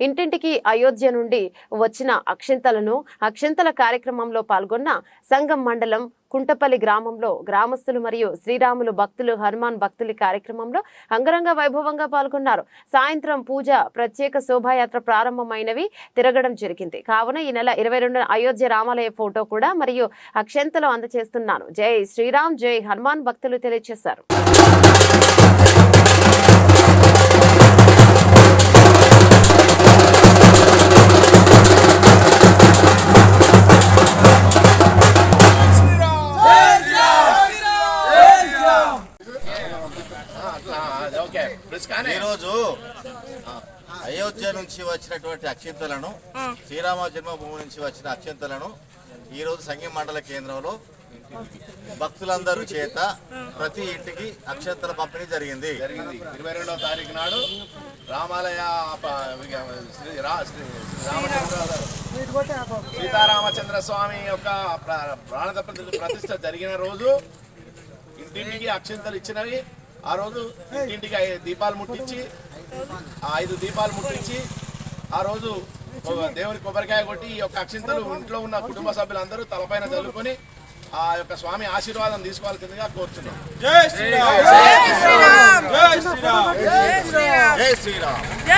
ఇంటింటికి అయోధ్య నుండి వచ్చిన అక్షింతలను అక్షింతల కార్యక్రమంలో పాల్గొన్న సంఘం మండలం కుంటపల్లి గ్రామంలో గ్రామస్తులు మరియు శ్రీరాములు భక్తులు హనుమాన్ భక్తుల కార్యక్రమంలో అంగరంగ వైభవంగా పాల్గొన్నారు. సాయంత్రం పూజ ప్రత్యేక శోభాయాత్ర ప్రారంభమైనవి తిరగడం జరిగింది. కావున ఈ నెల ఇరవై రెండు అయోధ్య రామాలయ ఫోటో కూడా మరియు అక్షంతలు అందజేస్తున్నాను జై శ్రీరామ్ జై హనుమాన్ భక్తులు తెలియజేశారు ఈరోజు అయోధ్య నుంచి వచ్చినటువంటి అక్షింతలను శ్రీరామ జన్మభూమి నుంచి వచ్చిన అక్షింతలను ఈరోజు సంఘం మండల కేంద్రంలో భక్తులందరూ చేత ప్రతి ఇంటికి అక్షంతల పంపిణీ జరిగింది. జరిగింది. ఇరవై రెండవ తారీఖు నాడు రామాలయ ప- శ్రీ రా- శ్రీ రామచంద్ర సీతారామచంద్ర స్వామి యొక్క ప్ర- ప్రాణ ప్రతి- ప్రతిష్ట జరిగిన రోజు ఇంటింటికి అక్షంతలు ఇచ్చినవి. ఆ రోజు ఇంటింటికి దీపాలు ముట్టించి ఆ ఐదు దీపాలు ముట్టించి ఆ రోజు ఒక దేవుని కొబ్బరికాయ కొట్టి ఈ యొక్క అక్షింతలు ఇంట్లో ఉన్న కుటుంబ సభ్యులందరూ తలపైన చల్లుకొని ఆ యొక్క స్వామి ఆశీర్వాదం తీసుకోవాల్సిందిగా కోరుతున్నాం జై శ్రీరామ్.